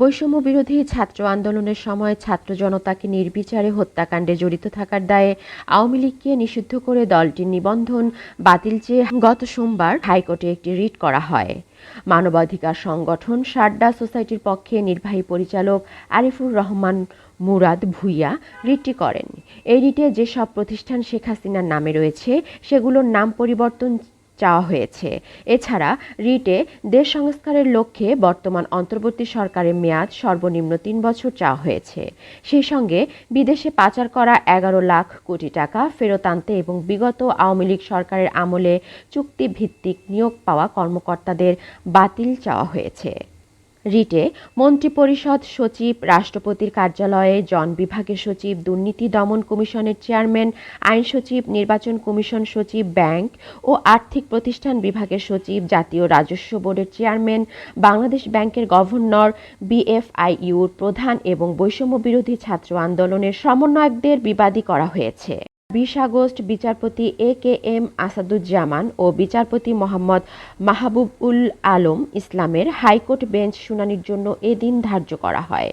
বৈষম্য বিরোধী ছাত্র আন্দোলনের সময় ছাত্র জনতাকে নির্বিচারে হত্যাকাণ্ডে জড়িত থাকার দায়ে আওয়ামী লীগকে নিষিদ্ধ করে দলটির নিবন্ধন বাতিল চেয়ে গত সোমবার হাইকোর্টে একটি রিট করা হয়। মানবাধিকার সংগঠন সারদা সোসাইটির পক্ষে নির্বাহী পরিচালক আরিফুর রহমান মুরাদ ভুইয়া রিটটি করেন। এই রিটে যেসব প্রতিষ্ঠান শেখ হাসিনার নামে রয়েছে, সেগুলোর নাম পরিবর্তন চাওয়া হয়েছে। এছাড়া রিটে দেশ সংস্কারের লক্ষ্যে বর্তমান অন্তর্বর্তী সরকারের মেয়াদ সর্বনিম্ন তিন বছর চাওয়া হয়েছে। সেই সঙ্গে বিদেশে পাচার করা এগারো লাখ কোটি টাকা ফেরত আনতে এবং বিগত আওয়ামী লীগ সরকারের আমলে চুক্তিভিত্তিক নিয়োগ পাওয়া কর্মকর্তাদের বাতিল চাওয়া হয়েছে। রিটে মন্ত্রিপরিষদ সচিব, রাষ্ট্রপতির কার্যালয়ে জন বিভাগের সচিব, দুর্নীতি দমন কমিশনের চেয়ারম্যান, আইন সচিব, নির্বাচন কমিশন সচিব, ব্যাংক ও আর্থিক প্রতিষ্ঠান বিভাগের সচিব, জাতীয় রাজস্ব বোর্ডের চেয়ারম্যান, বাংলাদেশ ব্যাংকের গভর্নর, বিএফআইইউর প্রধান এবং বৈষম্য বিরোধী ছাত্র আন্দোলনের সমন্বয়কদের বিবাদী করা হয়েছে। বিশ আগস্ট বিচারপতি এ কে এম আসাদুজ্জামান ও বিচারপতি মোহাম্মদ মাহবুব উল আলম ইসলামের হাইকোর্ট বেঞ্চ শুনানির জন্য এ দিন ধার্য করা হয়।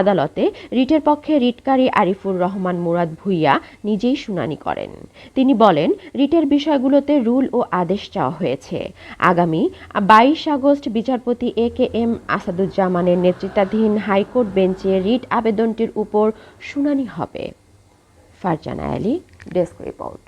আদালতে রিটের পক্ষে রিটকারী আরিফুর রহমান মুরাদ ভুইয়া নিজেই শুনানি করেন। তিনি বলেন, রিটের বিষয়গুলোতে রুল ও আদেশ চাওয়া হয়েছে। আগামী বাইশ আগস্ট বিচারপতি এ কে এম আসাদুজ্জামানের নেতৃত্বাধীন হাইকোর্ট বেঞ্চে রিট আবেদনটির উপর শুনানি হবে। Farzana Ali desk report